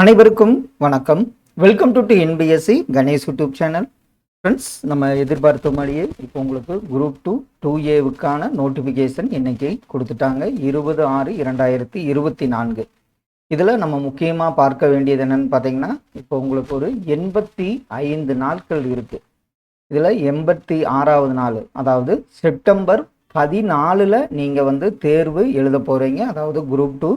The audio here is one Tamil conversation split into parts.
அனைவருக்கும் வணக்கம். Welcome to to NPSC Ganesh YouTube channel friends நம்ம எதிர்பார்த்த மாதிரியே இப்போ உங்களுக்கு குரூப் டூ டூ ஏவுக்கான நோட்டிஃபிகேஷன் இன்னைக்கு கொடுத்துட்டாங்க. இருபது ஆறு இரண்டாயிரத்தி இருபத்தி நான்கு. இதில் நம்ம முக்கியமாக பார்க்க வேண்டியது என்னன்னு பார்த்தீங்கன்னா இப்போ உங்களுக்கு ஒரு எண்பத்தி ஐந்து நாட்கள் இருக்குது இதில் எண்பத்தி ஆறாவது நாள் அதாவது செப்டம்பர் பதினாலில் நீங்கள் வந்து தேர்வு எழுத போகிறீங்க அதாவது குரூப் டூ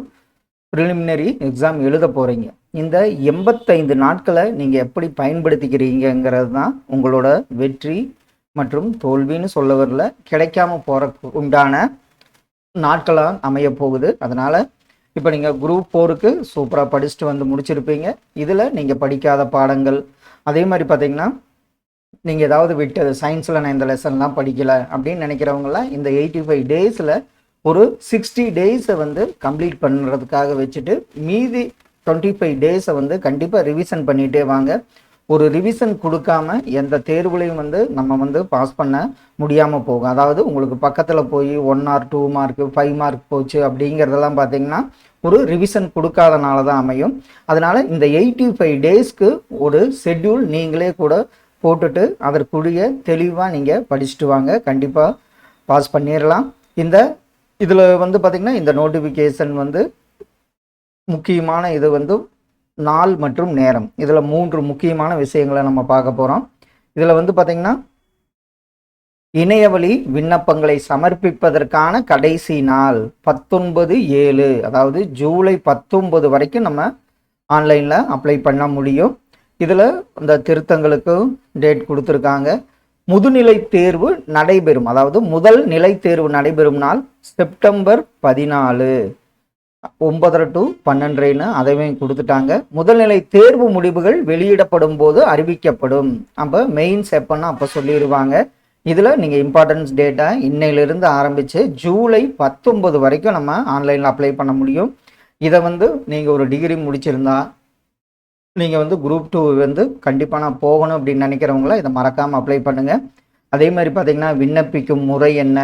ப்ரிலிமினரி எக்ஸாம் எழுத போகிறீங்க இந்த எண்பத்தைந்து நாட்களை நீங்கள் எப்படி பயன்படுத்திக்கிறீங்கிறது தான் உங்களோட வெற்றி மற்றும் தோல்வின்னு சொல்ல வரல கிடைக்காம போகிறக்கு உண்டான நாட்களாக அமைய போகுது. அதனால் இப்போ நீங்கள் குரூப் ஃபோருக்கு சூப்பராக படிச்சுட்டு வந்து முடிச்சிருப்பீங்க. இதில் நீங்கள் படிக்காத பாடங்கள் அதே மாதிரி பார்த்தீங்கன்னா நீங்கள் ஏதாவது விட்டது சயின்ஸில் நான் இந்த லெசன்லாம் படிக்கலை அப்படின்னு நினைக்கிறவங்களாம் இந்த எயிட்டி ஃபைவ் டேஸில் ஒரு சிக்ஸ்டி டேஸை வந்து கம்ப்ளீட் பண்ணுறதுக்காக வச்சுட்டு மீதி டுவெண்ட்டி ஃபைவ் டேஸை வந்து கண்டிப்பாக ரிவிஷன் பண்ணிகிட்டே வாங்க. ஒரு ரிவிஷன் கொடுக்காம எந்த தேர்வுலையும் வந்து நம்ம வந்து பாஸ் பண்ண முடியாமல் போகும். அதாவது உங்களுக்கு பக்கத்தில் போய் one or two mark five mark போச்சு அப்படிங்கிறதெல்லாம் பார்த்தீங்கன்னா ஒரு ரிவிஷன் கொடுக்காதனால தான் அமையும். அதனால் இந்த எயிட்டி ஃபைவ் டேஸ்க்கு ஒரு ஷெட்யூல் நீங்களே கூட போட்டுட்டு அதற்குரிய தெளிவாக நீங்கள் படிச்சுட்டு வாங்க. கண்டிப்பாக பாஸ் பண்ணிடலாம் இந்த இதில் வந்து பார்த்திங்கன்னா இந்த நோட்டிஃபிகேஷன் வந்து முக்கியமான இது வந்து நாள் மற்றும் நேரம். இதில் மூன்று முக்கியமான விஷயங்களை நம்ம பார்க்க போகிறோம் இதில் வந்து பார்த்திங்கன்னா இணையவழி விண்ணப்பங்களை சமர்ப்பிப்பதற்கான கடைசி நாள் பத்தொன்பது ஏழு. அதாவது ஜூலை பத்தொன்பது வரைக்கும் நம்ம ஆன்லைனில் அப்ளை பண்ண முடியும். இதில் இந்த திருத்தங்களுக்கும் டேட் கொடுத்துருக்காங்க. முதுநிலை தேர்வு நடைபெறும். அதாவது முதல் நிலை தேர்வு நடைபெறும் நாள் செப்டம்பர் பதினாலு. ஒன்பதரை டு பன்னெண்டுன்னு அதையும் கொடுத்துட்டாங்க. முதல்நிலை தேர்வு முடிவுகள் வெளியிடப்படும் போது அறிவிக்கப்படும். அப்போ மெயின்ஸ் எப்போன்னா அப்போ சொல்லிடுவாங்க. இதில் நீங்கள் இம்பார்ட்டன்ஸ் டேட்டா இன்னையிலிருந்து ஆரம்பித்து ஜூலை பத்தொம்பது வரைக்கும் நம்ம ஆன்லைனில் அப்ளை பண்ண முடியும். இதை வந்து நீங்கள் ஒரு டிகிரி முடிச்சிருந்தா நீங்கள் வந்து குரூப் டூ வந்து கண்டிப்பாக நான் போகணும் அப்படின்னு நினைக்கிறவங்கள இதை மறக்காமல் அப்ளை பண்ணுங்கள் அதே மாதிரி பார்த்தீங்கன்னா விண்ணப்பிக்கும் முறை என்ன?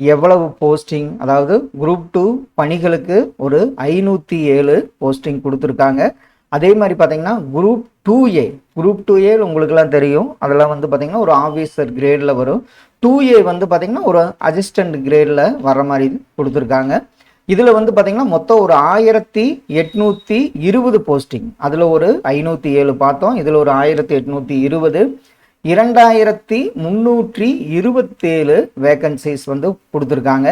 எவ்வளவு போஸ்டிங் அதாவது குரூப் டூ பணிகளுக்கு ஒரு ஐநூற்றி ஏழு போஸ்டிங் கொடுத்துருக்காங்க. அதே மாதிரி பார்த்தீங்கன்னா group two A group two A உங்களுக்குலாம் தெரியும். அதெல்லாம் வந்து பார்த்தீங்கன்னா ஒரு ஆஃபீஸர் கிரேடில் வரும். டூ ஏ வந்து பார்த்தீங்கன்னா ஒரு அசிஸ்டண்ட் கிரேடில் வர மாதிரி கொடுத்துருக்காங்க. இதில் வந்து பார்த்தீங்கன்னா மொத்தம் ஒரு ஆயிரத்தி எட்நூற்றி இருபது போஸ்டிங் அதில் ஒரு ஐநூற்றி ஏழு பார்த்தோம். இதில் ஒரு ஆயிரத்தி எட்நூற்றி இருபது. இரண்டாயிரத்தி முந்நூற்றி இருபத்தேழு வேக்கன்சிஸ் வந்து கொடுத்துருக்காங்க.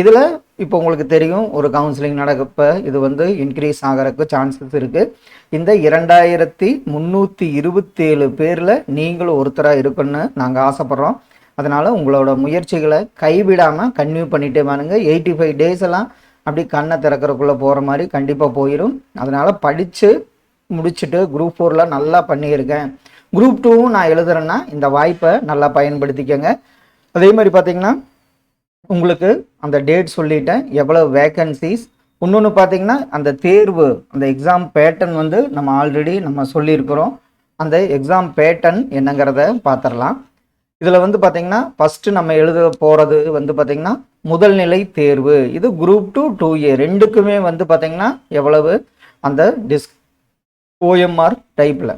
இதில் இப்போ உங்களுக்கு தெரியும் ஒரு கவுன்சிலிங் நடக்கப்ப இது வந்து இன்க்ரீஸ் ஆகிறதுக்கு சான்சஸ் இருக்குது இந்த இரண்டாயிரத்தி முந்நூற்றி இருபத்தேழு பேரில் நீங்களும் ஒருத்தராக இருக்குன்னு நாங்கள் ஆசைப்பட்றோம். அதனால் உங்களோட முயற்சிகளை கைவிடாமல் கன்டினியூ பண்ணிட்டே வானுங்க எயிட்டி ஃபைவ் டேஸ் எல்லாம் அப்படி கண்ணை திறக்கிறக்குள்ளே போகிற மாதிரி கண்டிப்பாக போயிடும் அதனால் படித்து முடிச்சுட்டு குரூப் ஃபோரில் நல்லா பண்ணியிருக்கேன். குரூப் டூவும் நான் எழுதுறேன்னா இந்த வாய்ப்பை நல்லா பயன்படுத்திக்கங்க. அதே மாதிரி பார்த்தீங்கன்னா உங்களுக்கு அந்த டேட் சொல்லிட்டேன் எவ்வளோ வேக்கன்சிஸ் இன்னொன்று பார்த்தீங்கன்னா அந்த தேர்வு அந்த எக்ஸாம் பேட்டர்ன் வந்து நம்ம ஆல்ரெடி நம்ம சொல்லியிருக்கிறோம். அந்த எக்ஸாம் பேட்டர்ன் என்னங்கிறத பார்த்துடலாம். இதில் வந்து பார்த்தீங்கன்னா ஃபஸ்ட்டு நம்ம எழுத போகிறது வந்து பார்த்தீங்கன்னா முதல் நிலை தேர்வு. இது குரூப் டூ டூ ஏ ரெண்டுக்குமே வந்து பார்த்தீங்கன்னா எவ்வளவு? அந்த டிஸ் ஓஎம்ஆர் டைப்பில்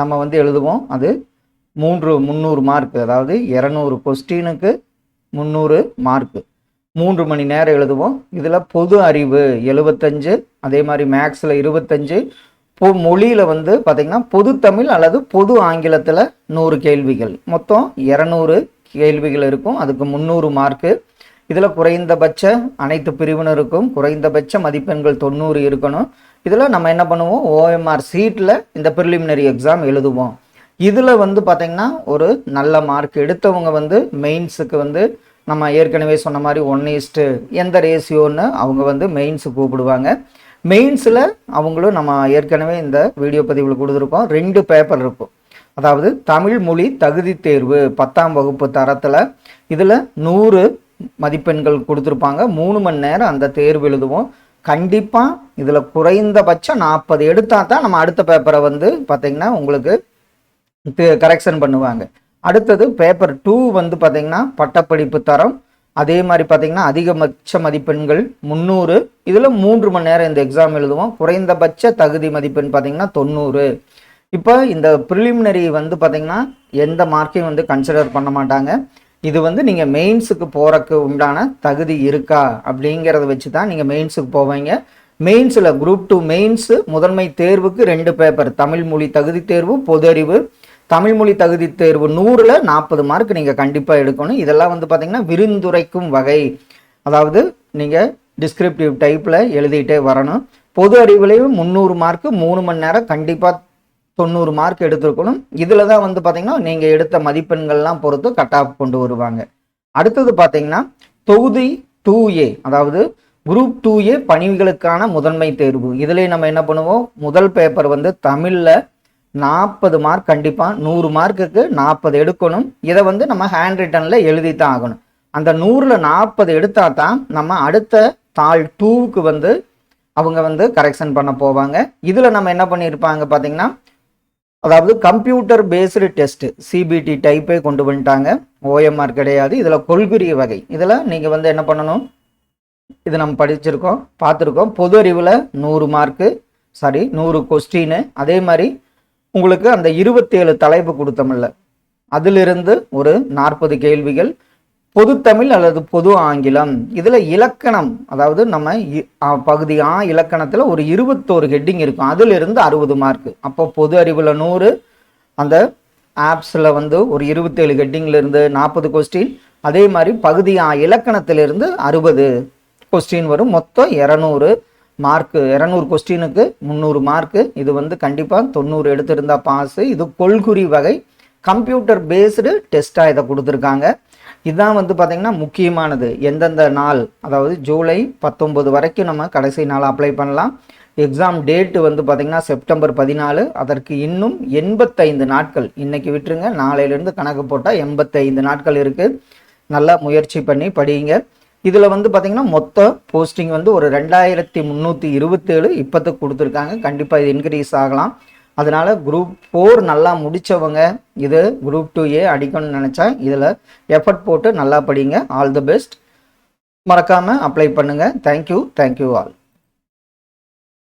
நம்ம வந்து எழுதுவோம். அது மூன்று முந்நூறு மார்க் அதாவது இரநூறு கொஸ்டினுக்கு முந்நூறு மார்க்கு மூன்று மணி நேரம் எழுதுவோம். இதில் பொது அறிவு எழுபத்தஞ்சு அதே மாதிரி மேக்ஸில் இருபத்தஞ்சு. பொ மொழியில் வந்து பார்த்திங்கன்னா பொது தமிழ் அல்லது பொது ஆங்கிலத்தில் நூறு கேள்விகள். மொத்தம் இரநூறு கேள்விகள் இருக்கும். அதுக்கு முந்நூறு மார்க்கு இதில் குறைந்தபட்ச அனைத்து பிரிவினருக்கும் குறைந்தபட்ச மதிப்பெண்கள் தொண்ணூறு இருக்கணும். இதில் நம்ம என்ன பண்ணுவோம்? ஓஎம்ஆர் சீட்டில் இந்த ப்ரிலிமினரி எக்ஸாம் எழுதுவோம். இதில் வந்து பார்த்திங்கன்னா ஒரு நல்ல மார்க் எடுத்தவங்க வந்து மெயின்ஸுக்கு வந்து நம்ம ஏற்கனவே சொன்ன மாதிரி ஒன் ஈஸ்ட்டு எந்த ரேஷியோன்னு அவங்க வந்து மெயின்ஸு கூப்பிடுவாங்க. மெயின்ஸில் அவங்களும் நம்ம ஏற்கனவே இந்த வீடியோ பதிவில் கொடுத்துருக்கோம். ரெண்டு பேப்பர் இருக்கும். அதாவது தமிழ் மொழி தகுதி தேர்வு பத்தாம் வகுப்பு தரத்தில். இதில் நூறு மதிப்பெண்கள் கொடுத்துருப்பாங்க. மூணு மணி நேரம் அந்த தேர்வு எழுதுவோம். கண்டிப்பாக இதில் குறைந்தபட்சம் நாற்பது எடுத்தால் தான் நம்ம அடுத்த பேப்பரை வந்து பார்த்திங்கன்னா உங்களுக்கு கரெக்ஷன் பண்ணுவாங்க. அடுத்தது பேப்பர் டூ வந்து பார்த்திங்கன்னா பட்டப்படிப்பு தரம். அதே மாதிரி பார்த்தீங்கன்னா அதிகபட்ச மதிப்பெண்கள் முந்நூறு. இதில் மூன்று மணி நேரம் இந்த எக்ஸாம் எழுதுவோம். குறைந்தபட்ச தகுதி மதிப்பெண் பார்த்தீங்கன்னா தொண்ணூறு. இப்போ இந்த ப்ரிலிமினரி வந்து பார்த்தீங்கன்னா எந்த மார்க்கையும் வந்து கன்சிடர் பண்ண மாட்டாங்க. இது வந்து நீங்கள் மெயின்ஸுக்கு போகிறக்கு உண்டான தகுதி இருக்கா அப்படிங்கிறத வச்சு தான் நீங்கள் மெயின்ஸுக்கு போவீங்க. மெயின்ஸில் குரூப் டூ மெயின்ஸு முதன்மை தேர்வுக்கு ரெண்டு பேப்பர் தமிழ் மொழி தகுதி தேர்வு பொது அறிவு. தமிழ் மொழி தகுதி தேர்வு நூறில் நாற்பது மார்க் நீங்கள் கண்டிப்பாக எடுக்கணும். இதெல்லாம் வந்து பார்த்தீங்கன்னா விருந்துரைக்கும் வகை. அதாவது நீங்கள் டிஸ்கிரிப்டிவ் டைப்பில் எழுதிட்டே வரணும். பொது அறிவுலையும் முந்நூறு மார்க்கு மூணு மணி நேரம் கண்டிப்பாக தொண்ணூறு மார்க் எடுத்திருக்கணும். இதில் தான் வந்து பார்த்தீங்கன்னா நீங்கள் எடுத்த மதிப்பெண்கள்லாம் பொறுத்து கட் ஆஃப் கொண்டு வருவாங்க. அடுத்தது பார்த்தீங்கன்னா தொகுதி டூ ஏ அதாவது குரூப் டூ ஏ பணிகளுக்கான முதன்மை தேர்வு. இதுலேயே நம்ம என்ன பண்ணுவோம்? முதல் பேப்பர் வந்து தமிழில் நாற்பது மார்க் கண்டிப்பாக நூறு மார்க்குக்கு நாற்பது எடுக்கணும். இதை வந்து நம்ம ஹேண்ட் ரிட்டனில் எழுதி தான் ஆகணும். அந்த நூறில் நாற்பது எடுத்தால் தான் நம்ம அடுத்த தாள் டூவுக்கு வந்து அவங்க வந்து கரெக்ஷன் பண்ண போவாங்க. இதில் நம்ம என்ன பண்ணியிருப்பாங்க பார்த்தீங்கன்னா அதாவது கம்ப்யூட்டர் பேஸ்டு டெஸ்ட் சிபிடி டைப்பே கொண்டு வந்துட்டாங்க. ஓஎம்ஆர் கிடையாது. இதில் கொள்குறி வகை. இதில் நீங்கள் வந்து என்ன பண்ணணும்? இது நம்ம படிச்சிருக்கோம் பார்த்துருக்கோம். பொது அறிவில் நூறு மார்க்கு சாரி நூறு கொஸ்டின் அதே மாதிரி உங்களுக்கு அந்த இருபத்தேழு தலைப்பு கொடுத்தமில்ல அதிலிருந்து ஒரு நாற்பது கேள்விகள் பொதுத்தமிழ் அல்லது பொது ஆங்கிலம். இதில் இலக்கணம் அதாவது நம்ம இ- பகுதி ஆ இலக்கணத்தில் ஒரு இருபத்தோரு ஹெட்டிங் இருக்கும். அதிலிருந்து அறுபது மார்க்கு அப்போ பொது அறிவில் நூறு அந்த ஆப்ஸில் வந்து ஒரு இருபத்தேழு ஹெட்டிங்லேருந்து நாற்பது கொஸ்டின் அதே மாதிரி பகுதி ஆ இலக்கணத்திலிருந்து அறுபது கொஸ்டின் வரும். மொத்தம் இரநூறு மார்க்கு இரநூறு கொஸ்டினுக்கு முந்நூறு மார்க்கு இது வந்து கண்டிப்பாக தொண்ணூறு எடுத்திருந்தால் பாஸு இது கொள்குறி வகை கம்ப்யூட்டர் பேஸ்டு டெஸ்ட்டாக இதை கொடுத்துருக்காங்க. இதுதான் வந்து பார்த்திங்கன்னா முக்கியமானது. எந்தெந்த நாள் அதாவது ஜூலை பத்தொம்பது வரைக்கும் நம்ம கடைசி நாள் அப்ளை பண்ணலாம். எக்ஸாம் டேட்டு வந்து பார்த்திங்கன்னா செப்டம்பர் பதினாலு. அதற்கு இன்னும் எண்பத்தைந்து நாட்கள். இன்னைக்கு விட்டுருங்க. நாளையிலேருந்து கணக்கு போட்டால் எண்பத்தைந்து நாட்கள் இருக்குது நல்லா முயற்சி பண்ணி படியுங்க இதில் வந்து பார்த்திங்கன்னா மொத்த போஸ்டிங் வந்து ஒரு ரெண்டாயிரத்தி முந்நூற்றி இருபத்தேழு இப்போத்துக்கு கொடுத்துருக்காங்க. கண்டிப்பாக இது இன்க்ரீஸ் ஆகலாம். அதனால் குரூப் ஃபோர் நல்லா முடித்தவங்க இது குரூப் டூ ஏ அடிக்கணும்னு நினச்சா இதில் எஃபர்ட் போட்டு நல்லா படிங்க. ஆல் தி பெஸ்ட் மறக்காமல் அப்ளை பண்ணுங்கள் thank you thank you all